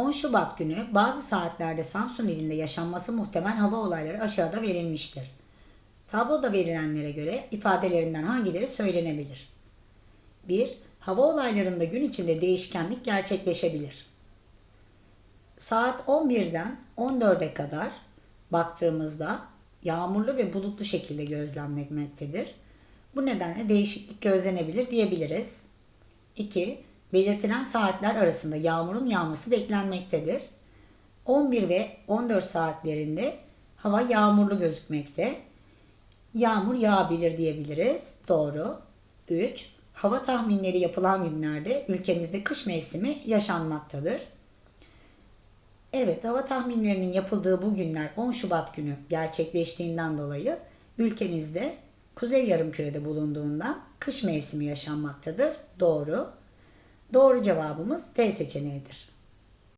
10 Şubat günü bazı saatlerde Samsun ilinde yaşanması muhtemel hava olayları aşağıda verilmiştir. Tabloda verilenlere göre ifadelerinden hangileri söylenebilir? 1. Hava olaylarında gün içinde değişkenlik gerçekleşebilir. Saat 11'den 14'e kadar baktığımızda yağmurlu ve bulutlu şekilde gözlenmektedir. Bu nedenle değişiklik gözlenebilir diyebiliriz. 2. Belirtilen saatler arasında yağmurun yağması beklenmektedir. 11 ve 14 saatlerinde hava yağmurlu gözükmekte. Yağmur yağabilir diyebiliriz. Doğru. 3. Hava tahminleri yapılan günlerde ülkemizde kış mevsimi yaşanmaktadır. Evet, hava tahminlerinin yapıldığı bu günler 10 Şubat günü gerçekleştiğinden dolayı ülkemizde kuzey yarımkürede bulunduğundan kış mevsimi yaşanmaktadır. Doğru. Doğru cevabımız D seçeneğidir.